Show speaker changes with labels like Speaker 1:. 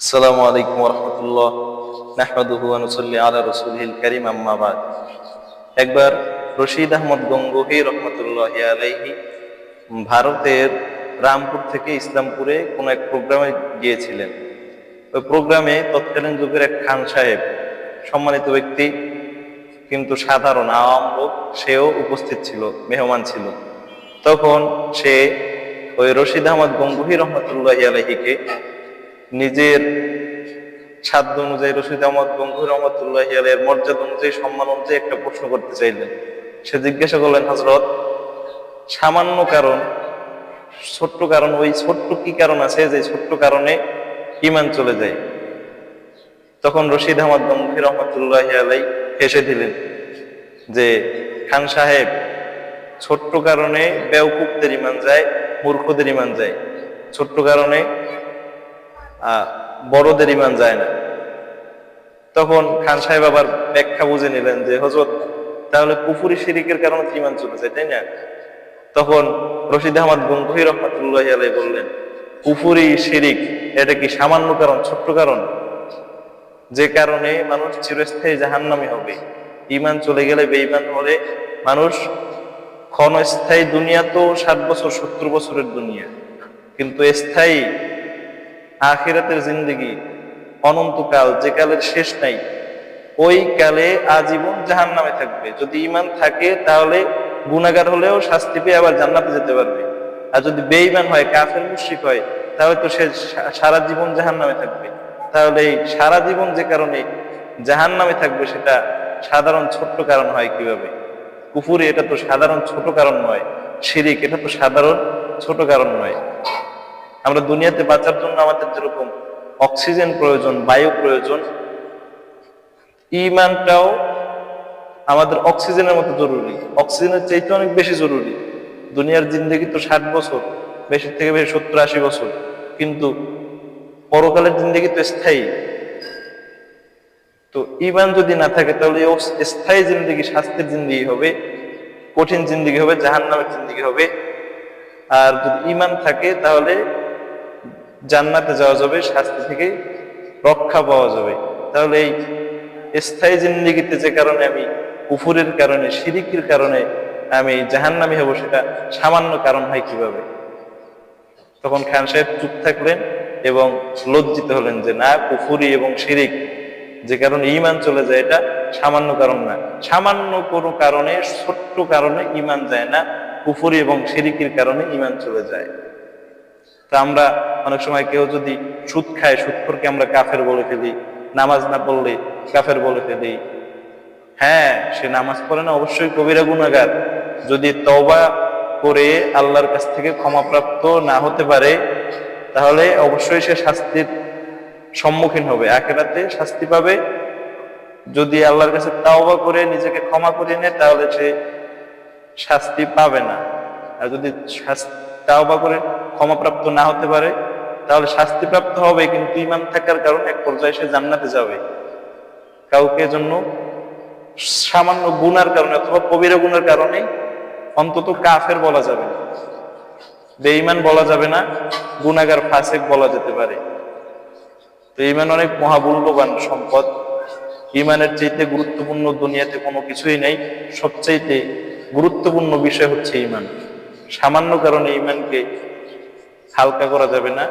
Speaker 1: আসসালামু আলাইকুম রহমতুল্লাহ। নাহমাদুহু ওয়া নুসাল্লি আলা রাসূলিল কারীম, আম্মা বাদ। একবার রশিদ আহমদ গঙ্গোহী রহমতুল্লাহ আলাইহি ভারতের রামপুর থেকে ইসলামপুরে কোনো এক প্রোগ্রামে গিয়েছিলেন। ওই প্রোগ্রামে তৎকালীন যুগের এক খান সাহেব, সম্মানিত ব্যক্তি, কিন্তু সাধারণ আওয়াম লোক, সেও উপস্থিত ছিল, মেহমান ছিল। তখন সে ওই রশিদ আহমদ গঙ্গুহি রহমতুল্লাহ আলহিকে নিজের সাধ্য অনুযায়ী রশিদ আহমদ গঙ্গুহি রহমতুল্লাহ আলের মর্যাদা অনুযায়ী, সম্মান অনুযায়ী একটা প্রশ্ন করতে চাইলেন। সে জিজ্ঞাসা করলেন হজরত সামান্য কারণ, ছোট্ট কারণ, ওই ছোট্ট কি কারণ আছে যে ছোট্ট কারণে ইমান চলে যায়? তখন রশিদ আহমদ গঙ্গুহি রহমতুল্লাহ আলাই হেসে দিলেন যে, খান সাহেব, ছোট্ট কারণে বেউকুবদের ইমান যায়, মূর্খদের ইমান যায়। ছোট্ট কারণে বড়দের ইমান যায় না। তখন খান সাহেব আবার ব্যাখ্যা বুঝে নিলেন যে হজরত তাহলে পুফুরি শিরিকের কারণে ইমান চলে যায় তাই না? তখন রশিদ আহমদ গঙ্গুহি রহমতুল্লাহ আলাই বললেন পুফুরি শিরিক, এটা কি সামান্য কারণ, ছোট্ট কারণ? যে কারণে মানুষ চিরস্থায়ী জাহান্নামী হবে। ইমান চলে গেলে বেঈমান হলে মানুষ ক্ষণস্থায়ী দুনিয়া তো ষাট বছর, সত্তর বছরের দুনিয়া। কিন্তু স্থায়ী আখিরাতের জিন্দগি, অনন্তকাল যে কালের শেষ নাই, ওই কালে আজীবন জাহান নামে থাকবে। যদি ইমান থাকে, তাহলে গুণাগার হলেও শাস্তি পেয়ে আবার জান্নাতে যেতে পারবে। আর যদি বেঈমান হয়, কাফের মুশরিক হয়, তাহলে তো সে সারা জীবন জাহান নামে থাকবে। তাহলে এই সারা জীবন যে কারণে জাহান নামে থাকবে, সেটা সাধারণ ছোট্ট কারণ হয় কীভাবে? কুফুরি এটা তো সাধারণ ছোট কারণ নয়, শিরিক এটা তো সাধারণ ছোট কারণ নয়। আমরা দুনিয়াতে বাঁচার জন্য আমাদের যেরকম অক্সিজেন প্রয়োজন, বায়ু প্রয়োজন, ইমানটাও আমাদের অক্সিজেনের মতো জরুরি। অক্সিজেনের চাইতে অনেক বেশি জরুরি। দুনিয়ার জিন্দগি তো ষাট বছর, বেশি থেকে বেশি সত্তর, আশি বছর। কিন্তু পরকালের জিন্দগি তো স্থায়ী। তো ইমান যদি না থাকে, তাহলে স্থায়ী জিন্দগি স্বাস্থ্যের জিন্দগি হবে, কঠিন জিন্দগি হবে জাহান নামের জিন্দগি হবে। আর যদি ইমান থাকে, তাহলে জান্নাতে যাওয়া যাবে, শাস্তি থেকে রক্ষা পাওয়া যাবে। তাহলে এই স্থায়ী জিন্দিগিতে যে কারণে আমি কুফুরের কারণে সিরিকির কারণে আমি জাহান্নামি হব, সেটা সামান্য কারণ হয় কীভাবে? তখন খান সাহেব চুপ থাকলেন এবং লজ্জিত হলেন যে না, কুফুরি এবং শিরিক যে কারণে ইমান চলে যায়, এটা সামান্য কারণ না। সামান্য কোনো কারণে, ছোট্ট কারণে ইমান যায় না, কুফুরি এবং শিরিকের কারণে ইমান চলে যায়। তা আমরা অনেক সময় কেউ যদি সুদ খায়, সুদখোরকে আমরা কাফের বলে ফেলি, নামাজ না পড়লে কাফের বলে ফেলি। হ্যাঁ সে নামাজ পড়ে না, অবশ্যই কবিরা গুণাগার যদি তওবা করে আল্লাহর কাছ থেকে ক্ষমাপ্রাপ্ত না হতে পারে, তাহলে অবশ্যই সে শাস্তির সম্মুখীন হবে। আখেরাতে শাস্তি পাবে। যদি আল্লাহর কাছে তাওবা করে, নিজেকে ক্ষমা করে নেয়, তাহলে সে শাস্তি পাবে না। আর যদি শাস- তাওবা করে ক্ষমাপ্রাপ্ত না হতে পারে, তাহলে শাস্তিপ্রাপ্ত হবে, কিন্তু ইমান থাকার কারণে এক পর্যায়ে সে জান্নাতে যাবে। কাউকে জন্য সামান্য গুনার কারণে অথবা কবিরা গুনার কারণে অন্তত কাফের বলা যাবে না। বেঈমান বলা যাবে না গুনাগার ফাসেক বলা যেতে পারে। তো ইমান অনেক মহামূল্যবান সম্পদ। ইমানের চাইতে গুরুত্বপূর্ণ দুনিয়াতে কোনো কিছুই নেই। সবচাইতে গুরুত্বপূর্ণ বিষয় হচ্ছে ইমান সামান্য কারণে ইমানকে হালকা করা যাবে না।